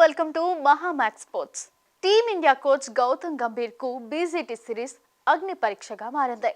Welcome to Mahaa Max sports team India coach Gautam గంభీర్కు BGT series అగ్ని పరీక్షగా మారింది.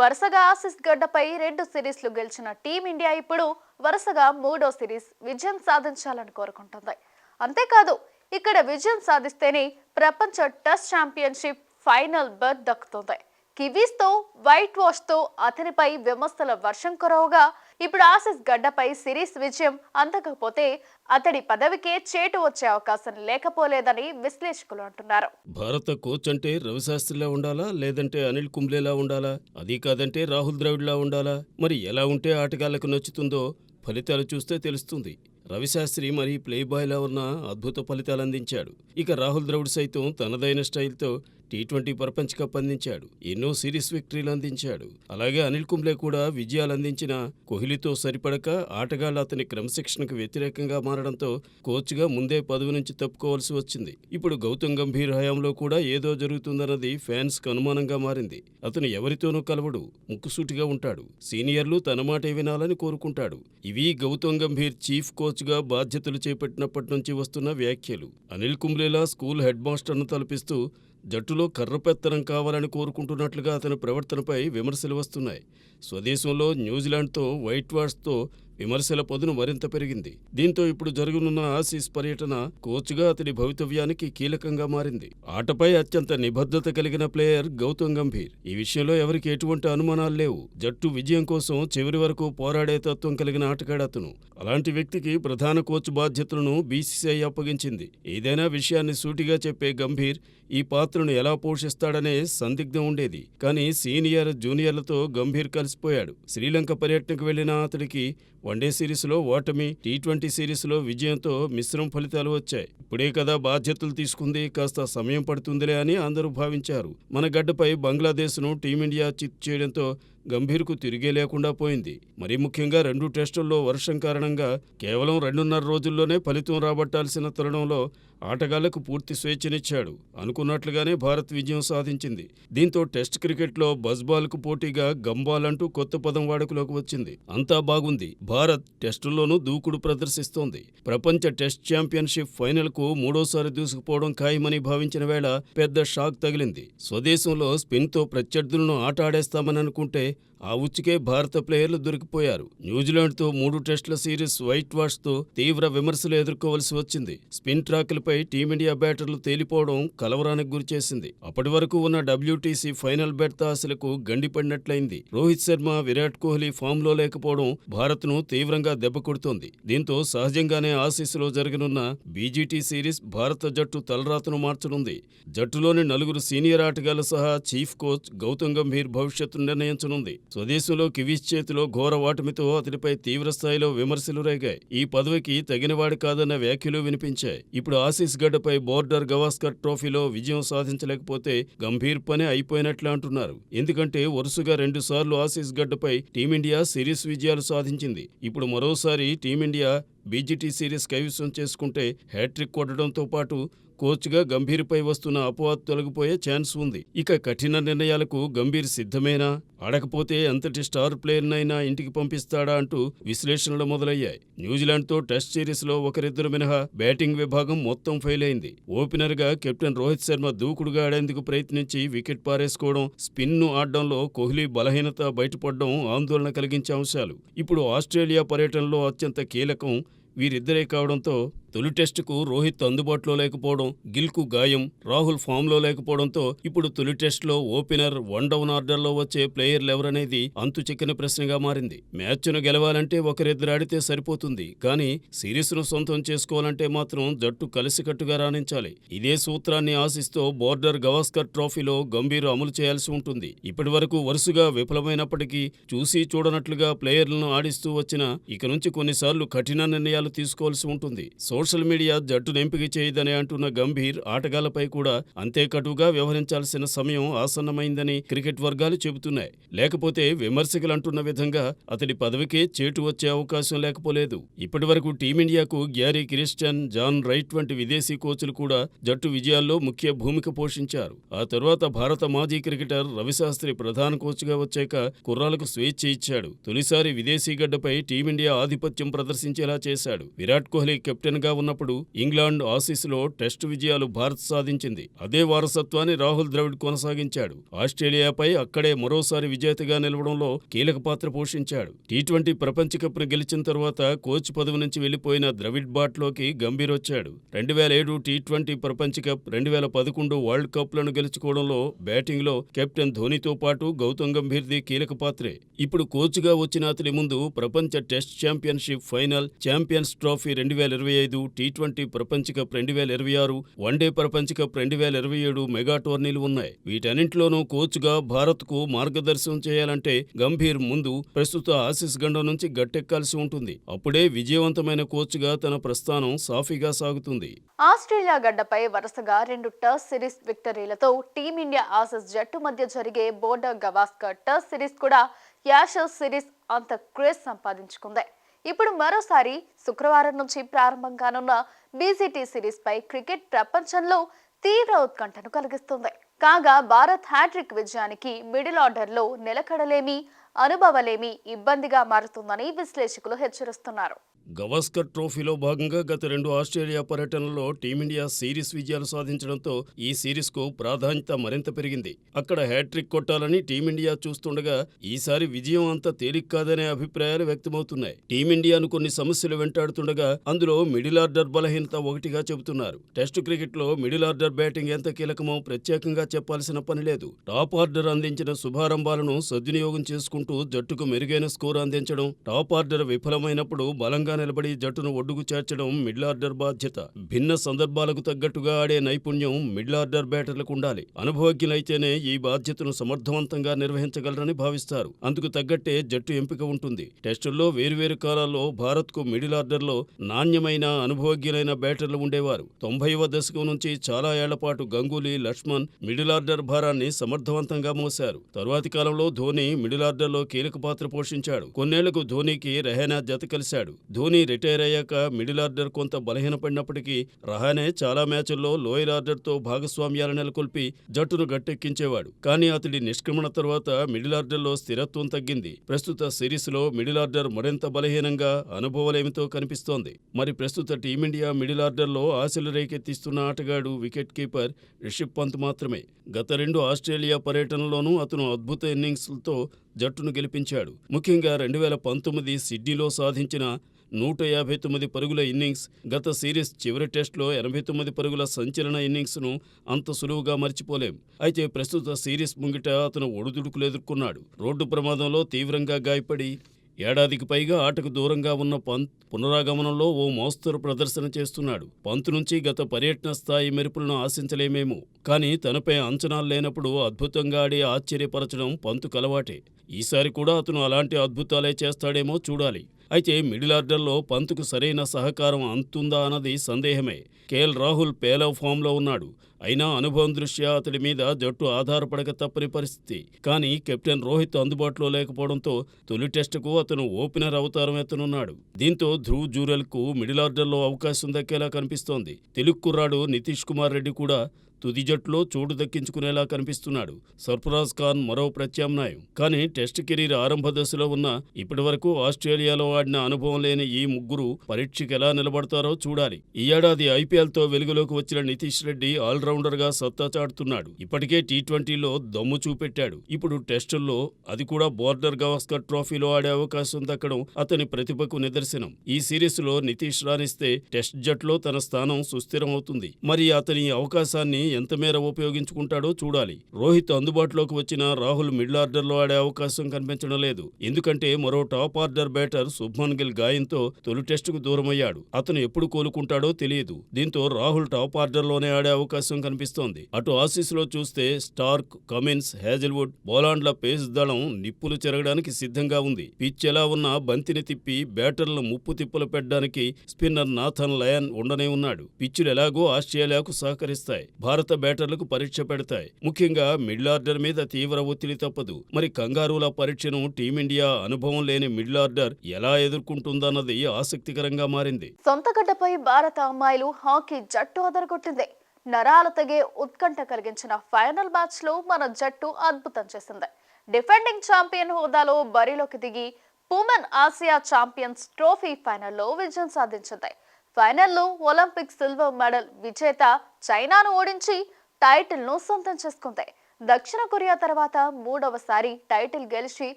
వరుసగా ఆసిస్ గడ్డపై రెండు సిరీస్లు గెలిచిన టీమిండియా ఇప్పుడు వరుసగా మూడో సిరీస్ విజయం సాధించాలని కోరుకుంటుంది. అంతేకాదు ఇక్కడ విజయం సాధిస్తేనే ప్రపంచ టెస్ట్ ఛాంపియన్షిప్ ఫైనల్ బర్త్ దక్కుతుంది. కివీస్తో వైట్ వాష్తో అతనిపై విమర్శల వర్షం కురవగా ఇప్పుడు ఆసిస్ గడ్డపై సిరీస్ విజయం అందకపోతే అతడి పదవికే చేటు వచ్చే అవకాశం లేకపోలేదని విశ్లేషకులు అంటున్నారు. భారత కోచ్ అంటే రవిశాస్త్రిలా ఉండాలా? లేదంటే అనిల్ కుంబ్లేలా ఉండాలా? అది కాదంటే రాహుల్ ద్రవిడ్లా ఉండాలా? మరి ఎలా ఉంటే ఆటగాళ్ళకు నచ్చుతుందో ఫలితాలు చూస్తే తెలుస్తుంది. రవిశాస్త్రి మరి ప్లే బాయ్లా ఉన్న అద్భుత ఫలితాలు అందించాడు. ఇక రాహుల్ ద్రవిడ్ సైతం తనదైన స్టైల్తో టీ ట్వంటీ ప్రపంచ కప్ అందించాడు. ఎన్నో సిరీస్ విక్టరీలు అందించాడు. అలాగే అనిల్ కుంబ్లే కూడా విజయాలు అందించిన కోహ్లీతో సరిపడక ఆటగాళ్ళు అతని క్రమశిక్షణకు వ్యతిరేకంగా మారడంతో కోచ్గా ముందే పదవి నుంచి తప్పుకోవాల్సి వచ్చింది. ఇప్పుడు గౌతమ్ గంభీర్ హయాంలో కూడా ఏదో జరుగుతుందన్నది ఫ్యాన్స్కు అనుమానంగా మారింది. అతను ఎవరితోనూ కలవడు ముక్కుసూటిగా ఉంటాడు. సీనియర్లు తన మాటే వినాలని కోరుకుంటాడు. ఇవి గౌతమ్ గంభీర్ చీఫ్ కోచ్గా బాధ్యతలు చేపట్టినప్పటి నుంచి వస్తున్న వ్యాఖ్యలు. అనిల్ కుంబ్లేలా స్కూల్ హెడ్ మాస్టర్ను తలపిస్తూ జట్టులో కర్రపెత్తనం కావాలని కోరుకుంటున్నట్లుగా అతని ప్రవర్తనపై విమర్శలు వస్తున్నాయి. స్వదేశంలో న్యూజిలాండ్తో వైట్ వాష్తో విమర్శల పదును మరింత పెరిగింది. దీంతో ఇప్పుడు జరగనున్న ఆసీస్ పర్యటన కోచ్గా అతని భవితవ్యానికి కీలకంగా మారింది. ఆటపై అత్యంత నిబద్ధత కలిగిన ప్లేయర్ గౌతమ్ గంభీర్. ఈ విషయంలో ఎవరికి ఎటువంటి అనుమానాలు లేవు. జట్టు విజయం కోసం చివరి వరకు పోరాడే తత్వం కలిగిన ఆటగాడు అతను. అలాంటి వ్యక్తికి ప్రధాన కోచ్ బాధ్యతలను బీసీసీఐ అప్పగించింది. ఏదైనా విషయాన్ని సూటిగా చెప్పే గంభీర్ ఈ పాత్రను ఎలా పోషిస్తాడనే సందిగ్ధం ఉండేది. కానీ సీనియర్ జూనియర్లతో గంభీర్ కలిసిపోయాడు. శ్రీలంక పర్యటనకు వెళ్ళిన అతడికి వన్డే సిరీస్లో ఓటమి టీ ట్వంటీ సిరీస్లో విజయంతో మిశ్రమ ఫలితాలు వచ్చాయి. ఇప్పుడే కదా బాధ్యతలు తీసుకుంది కాస్త సమయం పడుతుందిలే అని అందరూ భావించారు. మన గడ్డపై బంగ్లాదేశ్ను టీమిండియా చిత్ చేయడంతో గంభీర్కు తిరిగే లేకుండా పోయింది. మరీ ముఖ్యంగా రెండు టెస్టుల్లో వర్షం కారణంగా కేవలం రెండున్నర రోజుల్లోనే ఫలితం రాబట్టాల్సిన తరుణంలో ఆటగాళ్ళకు పూర్తి స్వేచ్ఛనిచ్చాడు. అనుకున్నట్లుగానే భారత్ విజయం సాధించింది. దీంతో టెస్ట్ క్రికెట్లో బజ్బాల్కు పోటీగా గంబాల్ అంటూ కొత్త పదం వాడుకలోకి వచ్చింది. అంతా బాగుంది. భారత్ టెస్టుల్లోనూ దూకుడు ప్రదర్శిస్తోంది. ప్రపంచ టెస్ట్ ఛాంపియన్షిప్ ఫైనల్కు మూడోసారి దూసుకుపోవడం ఖాయమని భావించిన వేళ పెద్ద షాక్ తగిలింది. స్వదేశంలో స్పిన్తో ప్రత్యర్థులను ఆట ఆడేస్తామని అనుకుంటే ఆ ఉచ్చుకే భారత ప్లేయర్లు దొరికిపోయారు. న్యూజిలాండ్తో మూడు టెస్టుల సిరీస్ వైట్ వాష్తో తీవ్ర విమర్శలు ఎదుర్కోవలసి వచ్చింది. స్పిన్ ట్రాక్లపై టీమిండియా బ్యాటర్లు తేలిపోవడం కలవరానికి గురిచేసింది అప్పటి వరకు ఉన్న డబ్ల్యూటీసీ ఫైనల్ బెర్త్ ఆశలకు గండిపడినట్లయింది రోహిత్ శర్మ విరాట్ కోహ్లీ ఫామ్లో లేకపోవడం భారత్ను తీవ్రంగా దెబ్బకొడుతోంది దీంతో సహజంగానే ఆసీస్లో జరగనున్న బీజీటీ సిరీస్ భారత జట్టు తలరాతను మార్చనుంది. జట్టులోని నలుగురు సీనియర్ ఆటగాళ్ళు సహా చీఫ్ కోచ్ గౌతమ్ గంభీర్ భవిష్యత్తును నిర్ణయించనుంది. స్వదేశంలో కివీస్ చేతిలో ఘోర ఓటమితో అతడిపై తీవ్రస్థాయిలో విమర్శలు రేగాయి. ఈ పదవికి తగినవాడు కాదన్న వ్యాఖ్యలు వినిపించాయి. ఇప్పుడు ఆసీస్ గడ్డపై బోర్డర్ గవాస్కర్ ట్రోఫీలో విజయం సాధించలేకపోతే గంభీర్ పని అయిపోయినట్లు అంటున్నారు. ఎందుకంటే వరుసగా రెండుసార్లు ఆసీస్ గడ్డపై టీమిండియా సిరీస్ విజయాలు సాధించింది. ఇప్పుడు మరోసారి టీమిండియా బీజీటీ సిరీస్ కైవసం చేసుకుంటే హ్యాట్రిక్ కొట్టడంతో పాటు కోచ్గా గంభీర్పై వస్తున్న అపవాద్ తొలగిపోయే ఛాన్స్ ఉంది. ఇక కఠిన నిర్ణయాలకు గంభీర్ సిద్ధమేనా? ఆడకపోతే అంతటి స్టార్ ప్లేయర్నైనా ఇంటికి పంపిస్తాడా అంటూ విశ్లేషణలు మొదలయ్యాయి. న్యూజిలాండ్తో టెస్ట్ సిరీస్లో ఒకరిద్దరు మినహా బ్యాటింగ్ విభాగం మొత్తం ఫెయిల్ అయింది ఓపెనర్గా కెప్టెన్ రోహిత్ శర్మ దూకుడుగా ఆడేందుకు ప్రయత్నించి వికెట్ పారేసుకోవడం స్పిన్ను ఆడడంలో కోహ్లీ బలహీనత బయటపడడం ఆందోళన కలిగించే అంశాలు. ఇప్పుడు ఆస్ట్రేలియా పర్యటనలో అత్యంత కీలకం వీరిద్దరే కావడంతో తొలి టెస్టుకు రోహిత్ అందుబాటులో లేకపోవడం గిల్కు గాయం రాహుల్ ఫామ్లో లేకపోవడంతో ఇప్పుడు తొలి టెస్టులో ఓపెనర్ వన్ డౌన్ ఆర్డర్లో వచ్చే ప్లేయర్లు ఎవరనేది అంతు చిక్కని ప్రశ్నగా మారింది. మ్యాచ్ను గెలవాలంటే ఒకరిద్దరు ఆడితే సరిపోతుంది కానీ సిరీస్ను సొంతం చేసుకోవాలంటే మాత్రం జట్టు కలిసికట్టుగా రాణించాలి. ఇదే సూత్రాన్ని ఆశిస్తూ బోర్డర్ గవాస్కర్ ట్రోఫీలో గంభీర్ అమలు చేయాల్సి ఉంటుంది. ఇప్పటివరకు వరుసగా విఫలమైనప్పటికీ చూసి చూడనట్లుగా ప్లేయర్లను ఆడిస్తూ వచ్చిన ఇక నుంచి కొన్నిసార్లు కఠిన నిర్ణయాలు తీసుకోవాల్సి ఉంటుంది. సోషల్ మీడియా జట్టును ఎంపిక చేయదని అంటున్న గంభీర్ ఆటగాళ్ళపై కూడా అంతే కటువుగా వ్యవహరించాల్సిన సమయం ఆసన్నమైందని క్రికెట్ వర్గాలు చెబుతున్నాయి. లేకపోతే విమర్శకులు అంటున్న విధంగా అతడి పదవికే చేటు వచ్చే అవకాశం లేకపోలేదు. ఇప్పటివరకు టీమిండియాకు గ్యారీ క్రిస్టియన్ జాన్ రైట్ వంటి విదేశీ కోచ్లు కూడా జట్టు విజయాల్లో ముఖ్య భూమిక పోషించారు. ఆ తరువాత భారత మాజీ క్రికెటర్ రవిశాస్త్రి ప్రధాన కోచ్గా వచ్చాక కుర్రాలకు స్వేచ్ఛ ఇచ్చాడు. తొలిసారి విదేశీ గడ్డపై టీమిండియా ఆధిపత్యం ప్రదర్శించేలా చేశాడు. విరాట్ కోహ్లీ కెప్టెన్గా ఉన్నప్పుడు ఇంగ్లాండ్ ఆసీస్లో టెస్టు విజయాలు భారత్ సాధించింది. అదే వారసత్వాన్ని రాహుల్ ద్రవిడ్ కొనసాగించాడు. ఆస్ట్రేలియాపై అక్కడే మరోసారి విజేతగా నిలవడంలో కీలక పాత్ర పోషించాడు. టీ ట్వంటీ ప్రపంచ కప్ను గెలిచిన తర్వాత కోచ్ పదవి నుంచి వెళ్ళిపోయిన ద్రవిడ్ బాట్లోకి గంభీర్ వచ్చాడు రెండు వేల ఏడు టీ ట్వంటీ ప్రపంచ కప్ రెండు వేల పదకొండు వరల్డ్ కప్లను గెలుచుకోవడంలో బ్యాటింగ్లో కెప్టెన్ ధోనీతో పాటు గౌతమ్ గంభీర్ది కీలక పాత్రే. ఇప్పుడు కోచ్గా వచ్చిన అతని ముందు ప్రపంచ test championship final champions trophy రెండు వేల ఇరవై ఐదు టీ ట్వంటీ ప్రపంచ కప్ రెండు వేల ఇరవై ఆరు వన్డే ప్రపంచ కప్ రెండు వేల ఇరవై ఏడు మెగా టోర్నీలు ఉన్నాయి. వీటన్నింటిలోనూ కోచ్గా భారత్కు మార్గదర్శనం చేయాలంటే గంభీర్ ముందు ప్రస్తుత ఆసిస్ గండం నుంచి గట్టెక్కాల్సి ఉంటుంది. అప్పుడే విజయవంతమైన కోచ్గా తన ప్రస్థానం సాఫీగా సాగుతుంది. ఆస్ట్రేలియా గడ్డపై వరుసగా రెండు టెస్ట్ సిరీస్ విక్టరీలతో టీమిండియా ఆసీస్ జట్టు మధ్య జరిగే బోర్డర్ గవాస్కర్ టెస్ట్ సిరీస్ కూడా యాషస్ సిరీస్ అంత క్రేజ్ సంపాదించుకుంది. ఇప్పుడు మరోసారి శుక్రవారం నుంచి ప్రారంభం కానున్న బీసీటీ సిరీస్ పై క్రికెట్ ప్రపంచంలో తీవ్ర ఉత్కంఠను కలిగిస్తుంది. కాగా భారత్ హ్యాట్రిక్ విజయానికి మిడిల్ ఆర్డర్లో నిలకడలేమి అనుభవలేమి ఇబ్బందిగా మారుతుందని విశ్లేషకులు హెచ్చరిస్తున్నారు. గవాస్కర్ ట్రోఫీలో భాగంగా గత రెండు ఆస్ట్రేలియా పర్యటనలో టీమిండియా సిరీస్ విజయాలు సాధించడంతో ఈ సిరీస్కు ప్రాధాన్యత మరింత పెరిగింది. అక్కడ హ్యాట్రిక్ కొట్టాలని టీమిండియా చూస్తుండగా ఈసారి విజయం అంత తేలిక కాదనే అభిప్రాయాలు వ్యక్తమవుతున్నాయి. టీమిండియాను కొన్ని సమస్యలు వెంటాడుతుండగా అందులో మిడిల్ ఆర్డర్ బలహీనత ఒకటిగా చెబుతున్నారు. టెస్టు క్రికెట్లో మిడిల్ ఆర్డర్ బ్యాటింగ్ ఎంత కీలకమో ప్రత్యేకంగా చెప్పాల్సిన పని లేదు. టాప్ ఆర్డర్ అందించిన శుభారంభాలను సద్వినియోగం చేసుకుంటూ జట్టుకు మెరుగైన స్కోర్ అందించడం టాప్ ఆర్డర్ విఫలమైనప్పుడు బలంగా నిలబడి జట్టును ఒడ్డుకు చేర్చడం మిడిల్ ఆర్డర్ బాధ్యత. భిన్న సందర్భాలకు తగ్గట్టుగా ఆడే నైపుణ్యం మిడిల్ ఆర్డర్ బ్యాటర్లకు ఉండాలి. అనుభవజ్ఞులైతేనే ఈ బాధ్యతను సమర్థవంతంగా నిర్వహించగలరని భావిస్తారు. అందుకు తగ్గట్టే జట్టు ఎంపిక ఉంటుంది. టెస్టుల్లో వేరువేరు కాలాల్లో భారత్కు మిడిల్ ఆర్డర్లో నాణ్యమైన అనుభవజ్ఞులైన బ్యాటర్లు ఉండేవారు. తొంభైవ దశకం నుంచి చాలా ఏళ్ళపాటు గంగూలీ లక్ష్మణ్ మిడిల్ ఆర్డర్ భారాన్ని సమర్థవంతంగా మోశారు. తరువాతి కాలంలో ధోని మిడిల్ ఆర్డర్లో కీలక పాత్ర పోషించాడు. కొన్నేళ్ళకు ధోనికి రెహనా జత కలిశాడు. ధోని రిటైర్ అయ్యాక మిడిల్ ఆర్డర్ కొంత బలహీనపడినప్పటికీ రహానే చాలా మ్యాచుల్లో లోయర్ ఆర్డర్తో భాగస్వామ్యాలు నెలకొల్పి జట్టును గట్టెక్కించేవాడు. కానీ అతడి నిష్క్రమణ తర్వాత మిడిల్ ఆర్డర్లో స్థిరత్వం తగ్గింది. ప్రస్తుత సిరీస్లో మిడిల్ ఆర్డర్ మరింత బలహీనంగా అనుభవలేమితో కనిపిస్తోంది. మరి ప్రస్తుత టీమిండియా మిడిల్ ఆర్డర్లో ఆశలు రేకెత్తిస్తున్న ఆటగాడు వికెట్ కీపర్ రిషబ్ పంత్ మాత్రమే. గత రెండు ఆస్ట్రేలియా పర్యటనలోనూ అతను అద్భుత ఇన్నింగ్స్లతో జట్టును గెలిపించాడు. ముఖ్యంగా రెండు వేల పంతొమ్మిది సిడ్నీలో సాధించిన నూట యాభై తొమ్మిది పరుగుల ఇన్నింగ్స్ గత సిరీస్ చివరి టెస్టులో ఎనభై తొమ్మిది పరుగుల సంచలన ఇన్నింగ్స్ను అంత సులువుగా మర్చిపోలేం. అయితే ప్రస్తుత సిరీస్ ముంగిట అతను ఒడిదుడుకులు ఎదుర్కొన్నాడు. రోడ్డు ప్రమాదంలో తీవ్రంగా గాయపడి ఏడాదికి పైగా ఆటకు దూరంగా ఉన్న పంత్ పునరాగమనంలో ఓ మోస్తరు ప్రదర్శన చేస్తున్నాడు. పంత్ నుంచి గత పర్యటన స్థాయి మెరుపులను ఆశించలేమేమో. కానీ తనపై అంచనాలు లేనప్పుడు అద్భుతంగా ఆడి ఆశ్చర్యపరచడం పంతు కలవాటే ఈసారి కూడా అతను అలాంటి అద్భుతాలే చేస్తాడేమో చూడాలి. అయితే మిడిల్ ఆర్డర్లో పంతుకు సరైన సహకారం అందుతుందా అన్నది సందేహమే. కేఎల్ రాహుల్ పేలవ్ ఫామ్లో ఉన్నాడు. అయినా అనుభవం దృష్ట్యా అతడి మీద జట్టు ఆధారపడక తప్పని పరిస్థితి. కానీ కెప్టెన్ రోహిత్ అందుబాటులో లేకపోవడంతో తొలి టెస్టుకు అతను ఓపెనర్ అవతారం ఎత్తనున్నాడు. దీంతో ధ్రువ్ జూరెల్కు మిడిల్ ఆర్డర్లో అవకాశం దక్కేలా కనిపిస్తోంది. తెలుగు కుర్రాడు నితీష్ కుమార్ రెడ్డి కూడా తుది జట్టులో చోటు దక్కించుకునేలా కనిపిస్తున్నాడు సర్ఫరాజ్ ఖాన్ మరో ప్రత్యామ్నాయం. కానీ టెస్ట్ కెరీర్ ఆరంభ దశలో ఉన్న ఇప్పటివరకు ఆస్ట్రేలియాలో ఆడిన అనుభవం లేని ఈ ముగ్గురు పరీక్షకు ఎలా నిలబడతారో చూడాలి. ఈ ఏడాది ఐపీఎల్తో వెలుగులోకి వచ్చిన నితీష్ రెడ్డి ఆల్రౌండర్గా సత్తా చాటుతున్నాడు. ఇప్పటికే టీ ట్వంటీలో దమ్ము చూపెట్టాడు. ఇప్పుడు టెస్టుల్లో అది కూడా బోర్డర్ గవాస్కర్ ట్రోఫీలో ఆడే అవకాశం దక్కడం అతని ప్రతిభకు నిదర్శనం. ఈ సిరీస్లో నితీష్ రాణిస్తే టెస్ట్ జట్లో తన స్థానం సుస్థిరం అవుతుంది మరి అతని అవకాశాన్ని ఎంత మేర ఉపయోగించుకుంటాడో చూడాలి. రోహిత్ అందుబాటులోకి వచ్చిన రాహుల్ మిడిల్ ఆర్డర్లో ఆడే అవకాశం కనిపించడం లేదు. ఎందుకంటే మరో top order batter Shubman Gill గాయంతో తొలి టెస్టుకు దూరమయ్యాడు. అతను ఎప్పుడు కోలుకుంటాడో తెలియదు. దీంతో రాహుల్ టాప్ ఆర్డర్లోనే ఆడే అవకాశం కనిపిస్తోంది. అటు ఆసీస్లో చూస్తే స్టార్క్ కమిన్స్ హేజల్వుడ్ బోలాండ్ల పేస్ దళం నిప్పులు చెరగడానికి సిద్ధంగా ఉంది. పిచ్ ఎలా ఉన్నా బంతిని తిప్పి బ్యాటర్లను ముప్పు తిప్పలు పెట్టడానికి స్పిన్నర్ నాథన్ లయన్ ఉండనే ఉన్నాడు. పిచ్చులు ఎలాగో ఆస్ట్రేలియాకు సహకరిస్తాయి. భారత బ్యాటర్లకు పరీక్ష పెడతాయి. ముఖ్యంగా మిడిల్ ఆర్డర్ మీద తీవ్ర ఒత్తిడి తప్పదు. మరి కంగారూల పరీక్షను టీమిండియా అనుభవం లేని మిడిల్ ఆర్డర్ ఎలా ఎదుర్కొంటుందన్నది ఆసక్తికరంగా మారింది. సొంతగడ్డపై భారత అమ్మాయిలు హాకీ జట్టు అదరగొట్టింది. నరాలు తెగే ఉత్కంఠ కలిగించిన ఫైనల్ మ్యాచ్లో మన జట్టు అద్భుతం చేసింది. డిఫెండింగ్ ఛాంపియన్ హోదాలో బరిలోకి దిగి ఉమెన్ ఆసియా ఛాంపియన్స్ ట్రోఫీ ఫైనల్లో విజయం సాధించింది. ఫైనల్లో ఒలింపిక్ సిల్వర్ మెడల్ విజేత చైనాను ఓడించి టైటిల్ను సొంతం చేసుకుంది. దక్షిణ కొరియా తర్వాత మూడవసారి టైటిల్ గెలిచి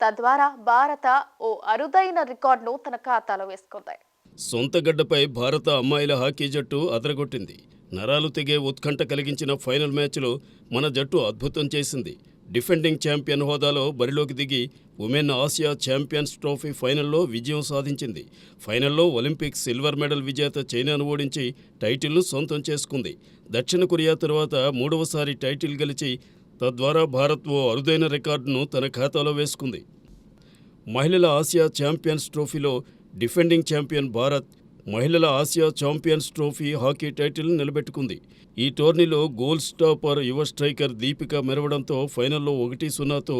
తద్వారా భారత ఓ అరుదైన రికార్డును తన ఖాతాలో వేసుకుంది. సొంత గడ్డపై భారత అమ్మాయిల హాకీ జట్టు అదరగొట్టింది. నరాలు తెగే ఉత్కంఠ కలిగించిన ఫైనల్ మ్యాచ్లో మన జట్టు అద్భుతం చేసింది. డిఫెండింగ్ ఛాంపియన్ హోదాలో బరిలోకి దిగి ఉమెన్ ఆసియా ఛాంపియన్స్ ట్రోఫీ ఫైనల్లో విజయం సాధించింది. ఫైనల్లో ఒలింపిక్ సిల్వర్ మెడల్ విజేత చైనాను ఓడించి టైటిల్ను సొంతం చేసుకుంది. దక్షిణ కొరియా తర్వాత మూడవసారి టైటిల్ గెలిచి తద్వారా భారత్ ఓ అరుదైన రికార్డును తన ఖాతాలో వేసుకుంది. మహిళల ఆసియా ఛాంపియన్స్ ట్రోఫీలో డిఫెండింగ్ ఛాంపియన్ భారత్ మహిళల Asia champions trophy hockey title నిలబెట్టుకుంది. ఈ టోర్నీలో గోల్ స్టాపర్ యువ స్ట్రైకర్ దీపిక మెరవడంతో ఫైనల్లో ఒకటి సున్నాతో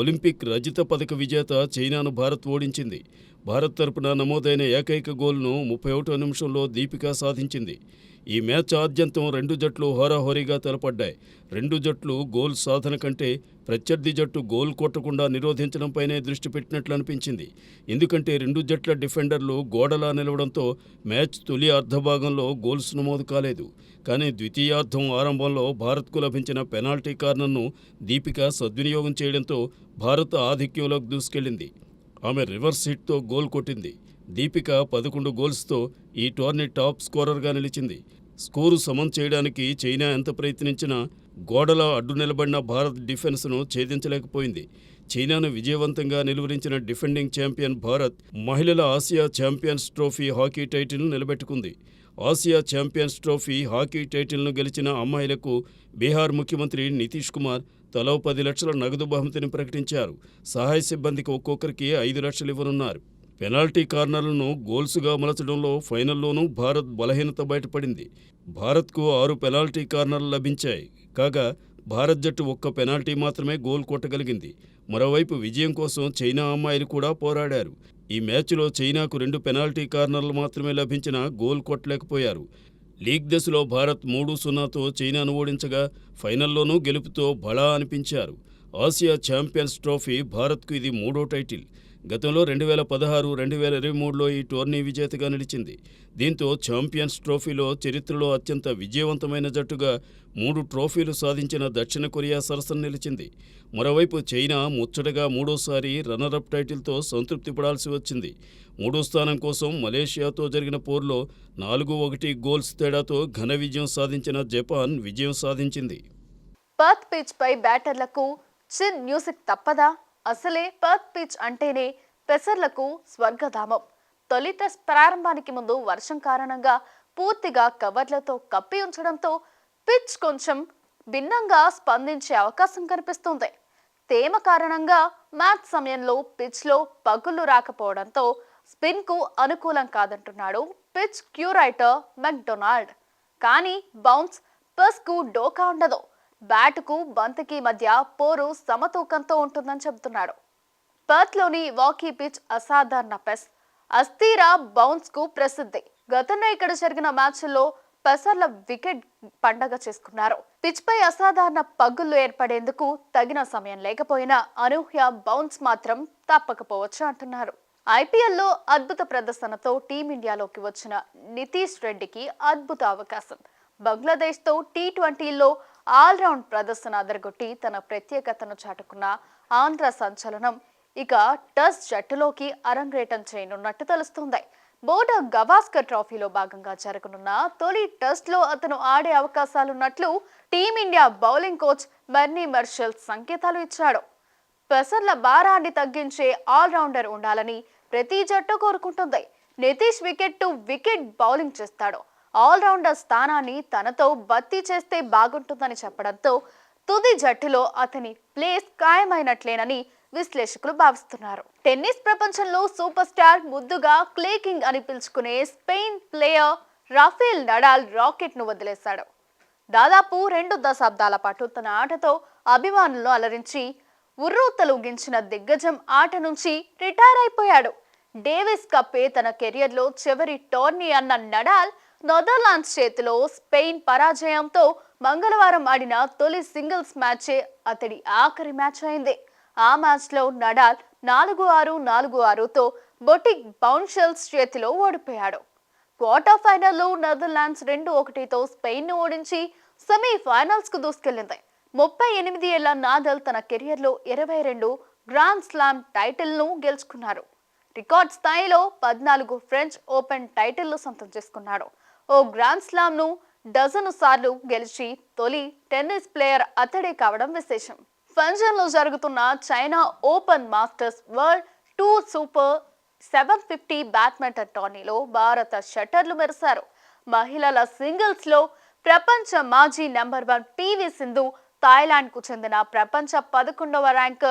ఒలింపిక్ రజిత పథక విజేత చైనాను భారత్ ఓడించింది. భారత్ తరపున నమోదైన ఏకైక గోల్ను ముప్పై ఒకటో నిమిషంలో దీపిక సాధించింది. ఈ మ్యాచ్ ఆద్యంతం రెండు జట్లు హోరాహోరీగా తలపడ్డాయి రెండు జట్లు గోల్ సాధన కంటే ప్రత్యర్థి జట్టు గోల్ కొట్టకుండా నిరోధించడంపైనే దృష్టి పెట్టినట్లు అనిపించింది. ఎందుకంటే రెండు జట్ల డిఫెండర్లు గోడలా నిలవడంతో మ్యాచ్ తొలి అర్ధభాగంలో గోల్స్ నమోదు కాలేదు. కానీ ద్వితీయార్థం ఆరంభంలో భారత్కు లభించిన పెనాల్టీ కార్నర్ను దీపిక సద్వినియోగం చేయడంతో భారత్ ఆధిక్యంలోకి దూసుకెళ్ళింది ఆమె రివర్స్ హిట్తో గోల్ కొట్టింది. దీపిక పదకొండు గోల్స్తో ఈ టోర్నీ టాప్ స్కోరర్గా నిలిచింది. స్కోరు సమం చేయడానికి చైనా ఎంత ప్రయత్నించినా గోడల అడ్డు నిలబడిన భారత్ డిఫెన్స్ను ఛేదించలేకపోయింది. చైనాను విజయవంతంగా నిలువరించిన డిఫెండింగ్ ఛాంపియన్ భారత్ మహిళల ఆసియా ఛాంపియన్స్ ట్రోఫీ హాకీ టైటిల్ను నిలబెట్టుకుంది. ఆసియా ఛాంపియన్స్ ట్రోఫీ హాకీ టైటిల్ను గెలిచిన అమ్మాయిలకు బీహార్ ముఖ్యమంత్రి నితీష్ కుమార్ తలో పది లక్షల నగదు బహుమతిని ప్రకటించారు. సహాయ సిబ్బందికి ఒక్కొక్కరికి ఐదు లక్షలు ఇవ్వనున్నారు. పెనాల్టీ కార్నర్లను గోల్స్గా మలచడంలో ఫైనల్లోనూ భారత్ బలహీనత బయటపడింది. భారత్కు ఆరు పెనాల్టీ కార్నర్లు లభించాయి. కాగా భారత్ జట్టు ఒక్క పెనాల్టీ మాత్రమే గోల్ కొట్టగలిగింది. మరోవైపు విజయం కోసం చైనా అమ్మాయిలు కూడా పోరాడారు. ఈ మ్యాచ్లో చైనాకు రెండు పెనాల్టీ కార్నర్లు మాత్రమే లభించినా గోల్ కొట్టలేకపోయారు. లీగ్ దశలో భారత్ మూడు సున్నాతో చైనాను ఓడించగా ఫైనల్లోనూ గెలుపుతో బళా అనిపించారు. ఆసియా ఛాంపియన్స్ ట్రోఫీ భారత్కు ఇది మూడో టైటిల్. గతంలో రెండు వేల పదహారు రెండు వేల ఇరవై మూడులో ఈ టోర్నీ విజేతగా నిలిచింది. దీంతో ఛాంపియన్స్ ట్రోఫీలో చరిత్రలో అత్యంత విజయవంతమైన జట్టుగా మూడు ట్రోఫీలు సాధించిన దక్షిణ కొరియా సరసన నిలిచింది. మరోవైపు చైనా ముచ్చటగా మూడోసారి రన్నరప్ టైటిల్తో సంతృప్తి పడాల్సి వచ్చింది. మూడో స్థానం కోసం మలేషియాతో జరిగిన పోర్లో నాలుగు ఒకటి గోల్స్ తేడాతో ఘన విజయం సాధించిన జపాన్ విజయం సాధించింది. పర్త్ పిచ్ పై బ్యాటర్లకు చిన్ మ్యూజిక్ తప్పదా? అసలే పర్త్ పిచ్ అంటేనే పెసర్లకు స్వర్గధామం. తొలి టెస్ట్ ప్రారంభానికి ముందు వర్షం కారణంగా పూర్తిగా కవర్లతో కప్పి ఉంచడంతో పిచ్ కొంచెం భిన్నంగా స్పందించే అవకాశం కనిపిస్తుంది. తేమ కారణంగా మ్యాచ్ సమయంలో పిచ్లో పగులు రాకపోవడంతో స్పిన్కు అనుకూలం కాదంటున్నాడు పిచ్ క్యూరైటర్ మెక్డొనాల్డ్. కానీ బౌన్స్ పస్కు డోకా ఉండదు. బ్యాట్కు బంతికి మధ్య పోరు సమతూకంతో ఉంటుందని చెబుతున్నాడు. పర్త్లోని వాకీ పిచ్ అసాధారణ పెస్. అస్థిరా బౌన్స్కు ప్రసిద్ధి. గతంలో ఇక్కడ జరిగిన మ్యాచ్ల్లో పెసర్ల వికెట్ పండగ చేసుకున్నారు. పిచ్ పై అసాధారణ పగ్గులు ఏర్పడేందుకు తగిన సమయం లేకపోయినా అనూహ్య బౌన్స్ మాత్రం తప్పకపోవచ్చు అంటున్నారు. ఐపీఎల్లో అద్భుత ప్రదర్శనతో టీమిండియాలోకి వచ్చిన నితీష్ రెడ్డికి అద్భుత అవకాశం. బంగ్లాదేశ్తో టీ ట్వంటీలో ఆల్రౌండ్ ప్రదర్శన అదరగొట్టి తన ప్రత్యేకతను చాటుకున్న ఆంధ్ర సంచలనం. ఇక టస్ జట్టులోకి అరంగేటం చేయనున్నట్టు తెలుస్తోంది. బోర్డర్ గవాస్కర్ ట్రోఫీలో భాగంగా జరగనున్న తొలి టెస్ట్లో అతను ఆడే అవకాశాలున్నట్లు టీమిండియా బౌలింగ్ కోచ్ బెర్నీ మర్షల్ సంకేతాలు ఇచ్చాడు. పెసర్ల భారాన్ని తగ్గించే ఆల్రౌండర్ ఉండాలని ప్రతి జట్టు కోరుకుంటుంది. Nitish wicket to wicket bowling చేస్తాడు. ఆల్రౌండర్ స్థానాన్ని తనతో భర్తీ చేస్తే బాగుంటుందని చెప్పడంతో తుది జట్టులో అతని ప్లేస్ ఖాయమైనట్లేనని విశ్లేషకులు భావిస్తున్నారు. టెన్నిస్ ప్రపంచంలో సూపర్ స్టార్ ముద్దుగా క్లేకింగ్ అని పిలుచుకునే స్పెయిన్ ప్లేయర్ రాఫేల్ నడాల్ రాకెట్ను వదిలేశాడు. దాదాపు రెండు దశాబ్దాల పాటు తన ఆటతో అభిమానులను అలరించి ఉర్రూతలూగించిన దిగ్గజం ఆట నుంచి రిటైర్ అయిపోయాడు. డేవిస్ కప్పే తన కెరియర్లో చివరి టోర్నీ అన్న నడాల్ నెదర్లాండ్స్ చేతిలో స్పెయిన్ పరాజయంతో మంగళవారం ఆడిన తొలి సింగిల్స్ మ్యాచే అతడి ఆఖరి మ్యాచ్ అయింది. ఆ మ్యాచ్లో నడాల్ నాలుగు ఆరు నాలుగు ఆరుతో బొటిక్ బౌన్షెల్స్ చేతిలో ఓడిపోయాడు. క్వార్టర్ ఫైనల్లో నెదర్లాండ్స్ రెండు ఒకటితో స్పెయిన్ను ఓడించి సెమీఫైనల్స్కు దూసుకెళ్ళింది. ముప్పై ఎనిమిది ఏళ్ళ నాదల్ తన కెరియర్లో ఇరవై రెండు గ్రాండ్ స్లామ్ టైటిల్ను గెలుచుకున్నారు. రికార్డ్ స్థాయిలో పద్నాలుగు ఫ్రెంచ్ ఓపెన్ టైటిల్ను సొంతం చేసుకున్నాడు. ఓ గ్రాండ్ స్లామ్ను డజను సార్లు గెలిచి తొలి టెన్నిస్ ప్లేయర్ అతడే కావడం విశేషం. ఫంజన్లో జరుగుతున్న China open masters world tour super seven fifty badminton టోర్నీలో భారత షట్టర్లు మెరిశారు. మహిళల సింగిల్స్లో ప్రపంచ మాజీ నెంబర్ వన్ పివి సింధు థాయిలాండ్కు చెందిన ప్రపంచ పదకొండవ ర్యాంక్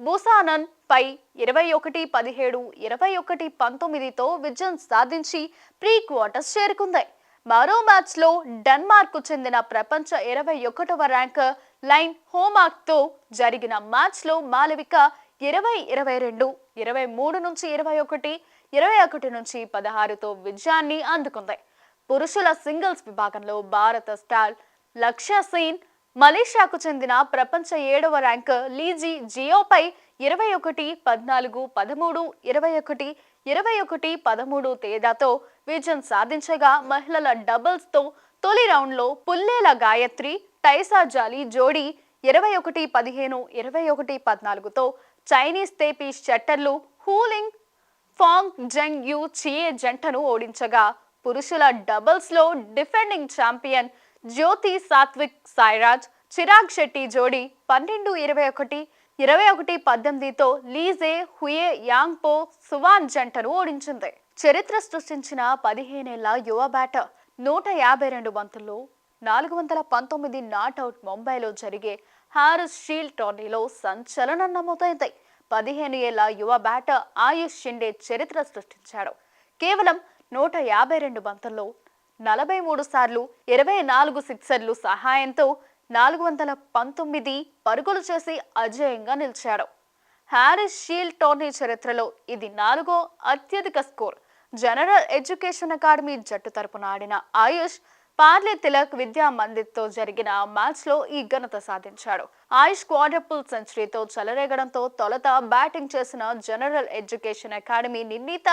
బుసానన్ పై ఇరవై ఒకటి పదిహేడు ఇరవై ఒకటి పంతొమ్మిదితో విజయం సాధించి ప్రీ క్వార్టర్స్ చేరుకుంది. మరో మ్యాచ్లో డెన్మార్క్ చెందిన ప్రపంచ ఇరవై ఒకటవ ర్యాంక్ లైన్ హోమాక్తో జరిగిన మ్యాచ్లో మాలవిక ఇరవై ఇరవై రెండు ఇరవై మూడు నుంచి ఇరవై ఒకటి ఇరవై ఒకటి నుంచి పదహారుతో విజయాన్ని అందుకుంది. పురుషుల సింగిల్స్ విభాగంలో భారత స్టార్ లక్ష్య సేన్ మలేషియాకు చెందిన ప్రపంచ ఏడవ ర్యాంక్ లీజీ జియోపై ఇరవై ఒకటి పద్నాలుగు పదమూడు ఇరవై ఒకటి ఇరవై ఒకటి పదమూడు తేడాతో విజయం సాధించగా మహిళల డబుల్స్తో తొలి రౌండ్లో పుల్లేల గాయత్రి టైసా జాలి జోడీ ఇరవై ఒకటి పదిహేను ఇరవై ఒకటి పద్నాలుగుతో Chinese Taipei షట్టర్లు Hu Ling Fang Jheng Yu Chieh జంటను ఓడించగా పురుషుల డబుల్స్లో డిఫెండింగ్ ఛాంపియన్ జ్యోతి సాత్విక్ సాయిరాజ్ చిరాగ్ శెట్టి జోడీ పన్నెండు ఇరవై ఒకటి ఇరవై ఒకటి పద్దెనిమిదితో లీజే హుయే యాంగ్ పో సువాన్ జంటను ఓడించింది. చరిత్ర సృష్టించిన పదిహేనేళ్ళ యువ బ్యాటర్ నూట యాభై రెండు బంతుల్లో నాలుగు వందల పంతొమ్మిది నాట్అవుట్ ముంబైలో జరిగే హారిస్ షీల్డ్ టోర్నీలో సంచలనం నమోదైంది. పదిహేను ఏళ్ళ యువ బ్యాటర్ ఆయుష్ షిండే చరిత్ర సృష్టించాడు. కేవలం నూట యాభై రెండు బంతుల్లో నలభై మూడు సార్లు ఇరవై నాలుగు సిక్సర్లు సహాయంతో నాలుగు వందల పంతొమ్మిది పరుగులు చేసి అజేయంగా నిలిచాడు. హ్యారిస్ షీల్డ్ టోర్నీ చరిత్రలో ఇది నాలుగో అత్యధిక స్కోర్. జనరల్ ఎడ్యుకేషన్ అకాడమీ జట్టు తరపున ఆడిన ఆయుష్ పార్లే తిలక్ విద్యా మందిర్తో జరిగిన మ్యాచ్లో ఈ ఘనత సాధించాడు. ఆయుష్ క్వాడ్రపుల్ సెంచరీతో చెలరేగడంతో తొలుత బ్యాటింగ్ చేసిన జనరల్ ఎడ్యుకేషన్ అకాడమీ నిర్ణీత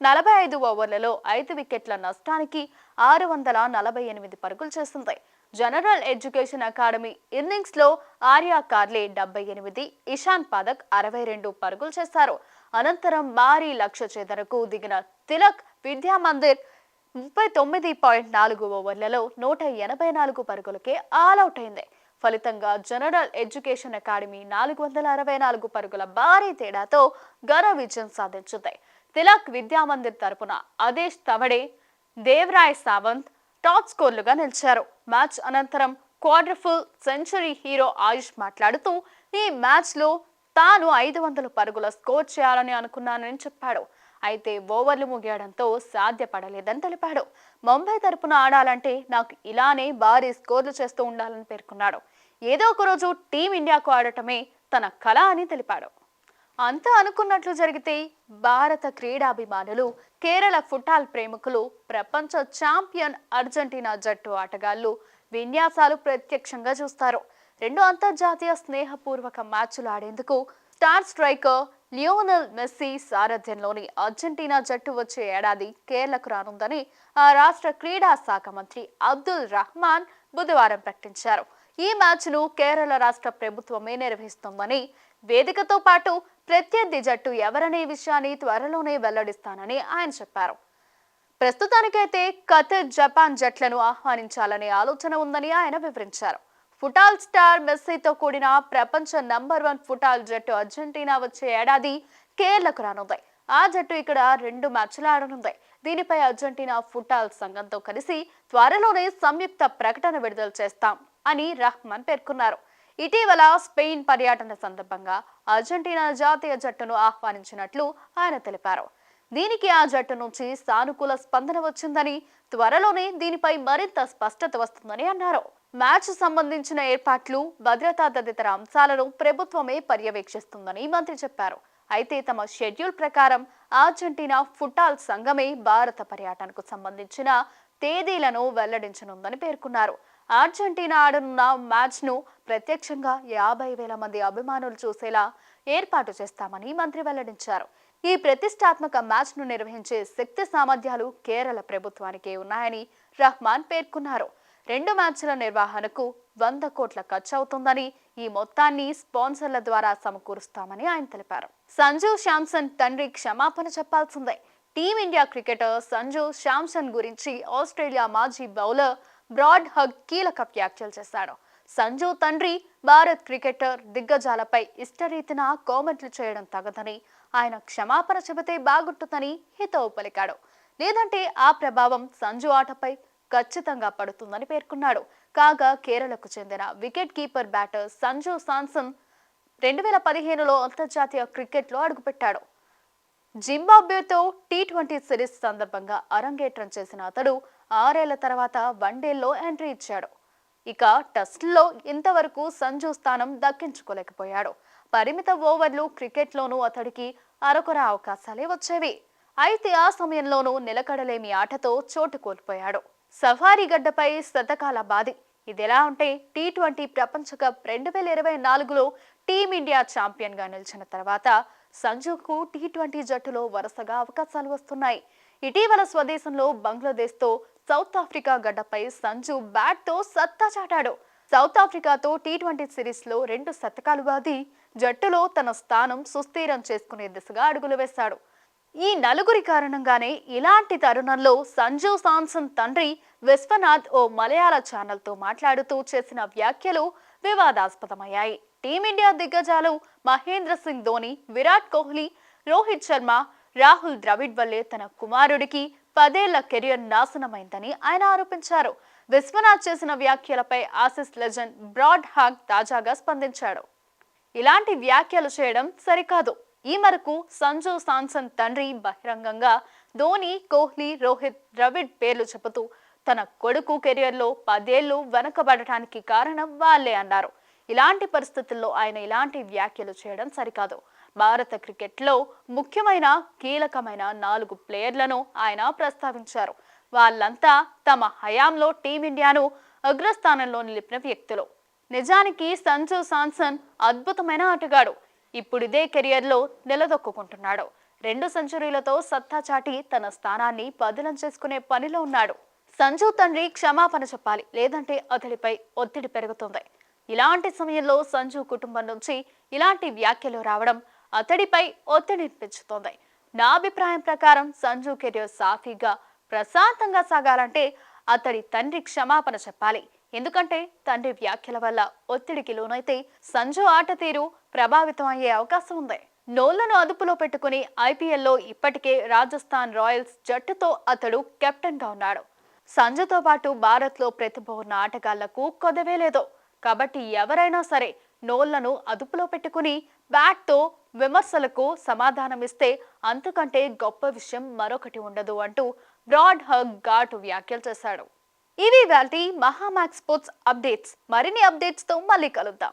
నలభై ఐదు ఓవర్లలో ఐదు వికెట్ల నష్టానికి ఆరు వందల నలభై ఎనిమిది పరుగులు చేసింది జనరల్ ఎడ్యుకేషన్ అకాడమీ ఇన్నింగ్స్లో ఆర్యా కార్లే డెబ్బై ఎనిమిది ఇషాన్ పదక్ అరవై రెండు పరుగులు చేశారు. అనంతరం భారీ లక్ష్య చేతరకు దిగిన తిలక్ విద్యా మందిర్ ముప్పై తొమ్మిది పాయింట్ నాలుగు ఓవర్లలో నూట ఎనభై నాలుగు పరుగులకే ఆల్అవుట్ అయింది. ఫలితంగా జనరల్ ఎడ్యుకేషన్ అకాడమీ నాలుగు వందల అరవై నాలుగు పరుగుల భారీ తేడాతో ఘన విజయం సాధించింది. తిలక్ విద్యామందిర్ తరపున అదేష్ తవడే దేవరాయ్ సావంత్ టాప్ స్కోర్లుగా నిలిచారు. మ్యాచ్ అనంతరం క్వార్టర్ఫుల్ సెంచరీ హీరో ఆయుష్ మాట్లాడుతూ ఈ మ్యాచ్లో తాను ఐదు వందల పరుగుల స్కోర్ చేయాలని అనుకున్నానని చెప్పాడు. అయితే ఓవర్లు ముగియడంతో సాధ్యపడలేదని తెలిపాడు. ముంబై తరపున ఆడాలంటే నాకు ఇలానే భారీ స్కోర్లు చేస్తూ ఉండాలని పేర్కొన్నాడు. ఏదో ఒక రోజు టీమిండియాకు ఆడటమే తన కళ అని తెలిపాడు. అంతా అనుకున్నట్లు జరిగితే భారత క్రీడాభిమానులు కేరళ ఫుట్బాల్ ప్రేమికులు ప్రపంచ ఛాంపియన్ అర్జెంటీనా జట్టు ఆటగాళ్ళు విన్యాసాలు ప్రత్యక్షంగా చూస్తారు. రెండు అంతర్జాతీయ స్నేహపూర్వక మ్యాచ్లు ఆడేందుకు స్టార్ స్ట్రైకర్ లియోనల్ మెస్సీ సారథ్యంలోని అర్జెంటీనా జట్టు వచ్చే ఏడాది కేరళకు రానుందని ఆ రాష్ట్ర క్రీడా శాఖ మంత్రి అబ్దుల్ రహమాన్ బుధవారం ప్రకటించారు. ఈ మ్యాచ్ను కేరళ రాష్ట్ర ప్రభుత్వమే నిర్వహిస్తోందని వేదికతో పాటు ప్రత్యర్థి జట్టు ఎవరనే విషయాన్ని త్వరలోనే వెల్లడిస్తానని ఆయన చెప్పారు. ప్రస్తుతానికైతే ఖతర్ జపాన్ జట్లను ఆహ్వానించాలనే ఆలోచన ఉందని ఆయన వివరించారు. ఫుటాల్ స్టార్ మెస్సీతో కూడిన ప్రపంచ నంబర్ వన్ ఫుటాల్ జట్టు అర్జెంటీనా వచ్చే ఏడాది కేరళకు రానుంది. ఆ జట్టు ఇక్కడ రెండు మ్యాచ్లు ఆడనుంది. దీనిపై అర్జెంటీనా ఫుటాల్ సంఘంతో కలిసి త్వరలోనే సంయుక్త ప్రకటన విడుదల చేస్తాం అని రహ్మాన్ పేర్కొన్నారు. ఇటీవల స్పెయిన్ పర్యటన సందర్భంగా అర్జెంటీనా జాతీయ జట్టును ఆహ్వానించినట్లు ఆయన తెలిపారు. దీనికి ఆ జట్టు నుంచి సానుకూల స్పందన వచ్చిందని త్వరలోనే దీనిపై మరింత స్పష్టత వస్తుందని అన్నారు. మ్యాచ్ సంబంధించిన ఏర్పాట్లు భద్రతా తదితర అంశాలను ప్రభుత్వమే పర్యవేక్షిస్తుందని మంత్రి చెప్పారు. అయితే తమ షెడ్యూల్ ప్రకారం అర్జెంటీనా ఫుట్బాల్ సంఘమే భారత పర్యటనకు సంబంధించిన తేదీలను వెల్లడించనుందని పేర్కొన్నారు. అర్జెంటీనా ఆడనున్న మ్యాచ్ను ప్రత్యక్షంగా యాభై వేల మంది అభిమానులు చూసేలా ఏర్పాటు చేస్తామని మంత్రి వెల్లడించారు. ఈ ప్రతిష్టాత్మక మ్యాచ్ను నిర్వహించే శక్తి సామర్థ్యాలు కేరళ ప్రభుత్వానికే ఉన్నాయని రహ్మాన్ పేర్కొన్నారు. రెండు మ్యాచ్ల నిర్వహణకు వంద కోట్ల ఖర్చు అవుతుందని ఈ మొత్తాన్ని స్పాన్సర్ల ద్వారా సమకూరుస్తామని ఆయన తెలిపారు. సంజు శాంసన్ తండ్రి క్షమాపణ చెప్పాల్సిందే. Team India cricketer Sanju Samson గురించి ఆస్ట్రేలియా మాజీ బౌలర్ బ్రాడ్ హగ్ కీలక వ్యాఖ్యలు చేశాడు. సంజు తండ్రి భారత్ క్రికెటర్ దిగ్గజాలపై ఇష్టరీతిన కామెంట్లు చేయడం తగదని ఆయన క్షమాపణ చెబితే బాగుంటుందని హితవు పలికాడు. లేదంటే ఆ ప్రభావం సంజు ఆటపై ఖచ్చితంగా పడుతుందని పేర్కొన్నాడు. కాగా కేరళకు చెందిన wicket keeper batter Sanju Samson రెండు వేల పదిహేనులో అంతర్జాతీయ క్రికెట్లో అడుగుపెట్టాడు. జింబాబ్వేతో టీ ట్వంటీ సిరీస్ సందర్భంగా అరంగేట్రం చేసిన అతడు ఆరేళ్ళ తర్వాత వన్డేల్లో ఎంట్రీ ఇచ్చాడు. ఇక టెస్ట్లో ఇంతవరకు సంజు స్థానం దక్కించుకోలేకపోయాడు. పరిమిత ఓవర్లు క్రికెట్లోనూ అతడికి అరకొర అవకాశాలే వచ్చేవి. అయితే ఆ సమయంలోనూ నిలకడలేమి ఆటతో చోటు కోల్పోయాడు. సఫారీ గడ్డపై శతకాల బాది ఇదిలా ఉంటే టీ ట్వంటీ ప్రపంచ కప్ రెండు వేల ఇరవై నాలుగులో టీమిండియా ఛాంపియన్గా నిలిచిన తర్వాత సంజుకు టీ ట్వంటీ జట్టులో వరుసగా అవకాశాలు వస్తున్నాయి. ఇటీవల స్వదేశంలో బంగ్లాదేశ్తో సౌత్ ఆఫ్రికా గడ్డపై సంజు బ్యాట్తో సత్తా చాటాడు. సౌత్ ఆఫ్రికాతో టీ ట్వంటీ సిరీస్లో రెండు శతకాలు బాది జట్టులో తన స్థానం సుస్థిరం చేసుకునే దిశగా అడుగులు వేశాడు. ఈ నలుగురి కారణంగానే ఇలాంటి తరుణంలో సంజు సాంసన్ తండ్రి విశ్వనాథ్ ఓ మలయాళ ఛానల్తో మాట్లాడుతూ చేసిన వ్యాఖ్యలు వివాదాస్పదమయ్యాయి. టీమిండియా దిగ్గజాలు మహేంద్ర సింగ్ ధోని విరాట్ కోహ్లీ రోహిత్ శర్మ రాహుల్ ద్రవిడ్ వల్లే తన కుమారుడికి పదేళ్ళ కెరియర్ నాశనమైందని ఆయన ఆరోపించారు. విశ్వనాథ్ చేసిన వ్యాఖ్యలపై ఆసిస్ లెజెండ్ బ్రాడ్ హాగ్ తాజాగా స్పందించాడు. ఇలాంటి వ్యాఖ్యలు చేయడం సరికాదు. ఈ మేరకు సంజు సాన్సన్ తండ్రి బహిరంగంగా ధోని కోహ్లీ రోహిత్ ద్రవిడ్ పేర్లు చెబుతూ తన కొడుకు కెరియర్లో పదేళ్ళు వెనకబడటానికి కారణం వాళ్ళే అన్నారు. ఇలాంటి పరిస్థితుల్లో ఆయన ఇలాంటి వ్యాఖ్యలు చేయడం సరికాదు. భారత క్రికెట్లో ముఖ్యమైన కీలకమైన నాలుగు ప్లేయర్లను ఆయన ప్రస్తావించారు. వాళ్ళంతా తమ హయాంలో టీమిండియాను అగ్రస్థానంలో నిలిపిన వ్యక్తులు. నిజానికి సంజు సాన్సన్ అద్భుతమైన ఆటగాడు. ఇప్పుడు ఇదే కెరియర్లో నిలదొక్కుంటున్నాడు రెండు సెంచరీలతో సత్తా చాటి తన స్థానాన్ని పదిలం చేసుకునే పనిలో ఉన్నాడు. సంజు తండ్రి క్షమాపణ చెప్పాలి లేదంటే అతడిపై ఒత్తిడి పెరుగుతుంది. ఇలాంటి సమయంలో సంజు కుటుంబం నుంచి ఇలాంటి వ్యాఖ్యలు రావడం అతడిపై ఒత్తిడి పెంచుతోంది. నా అభిప్రాయం ప్రకారం సంజు కెరియర్ సాఫీగా ప్రశాంతంగా సాగాలంటే అతడి తండ్రి క్షమాపణ చెప్పాలి. ఎందుకంటే తండ్రి వ్యాఖ్యల వల్ల ఒత్తిడికి లోనైతే సంజు ఆట తీరు ప్రభావితం అయ్యే అవకాశం ఉంది. నోళ్ళను అదుపులో పెట్టుకుని ఐపీఎల్లో ఇప్పటికే రాజస్థాన్ రాయల్స్ జట్టుతో అతడు కెప్టెన్గా ఉన్నాడు. సంజుతో పాటు భారత్లో ప్రతిభ ఉన్న ఆటగాళ్ళకు కొదవే లేదు కాబట్టి ఎవరైనా సరే నోళ్ళను అదుపులో పెట్టుకుని బ్యాట్తో విమర్శలకు సమాధానమిస్తే అంతకంటే గొప్ప విషయం మరొకటి ఉండదు అంటూ బ్రాడ్ హగ్ ఘాటు వ్యాఖ్యలు చేశాడు. ఇవి వాటి మహామాక్స్ స్పోర్ట్స్ అప్డేట్స్. మరిన్ని అప్డేట్స్తో మళ్ళీ కలుద్దాం.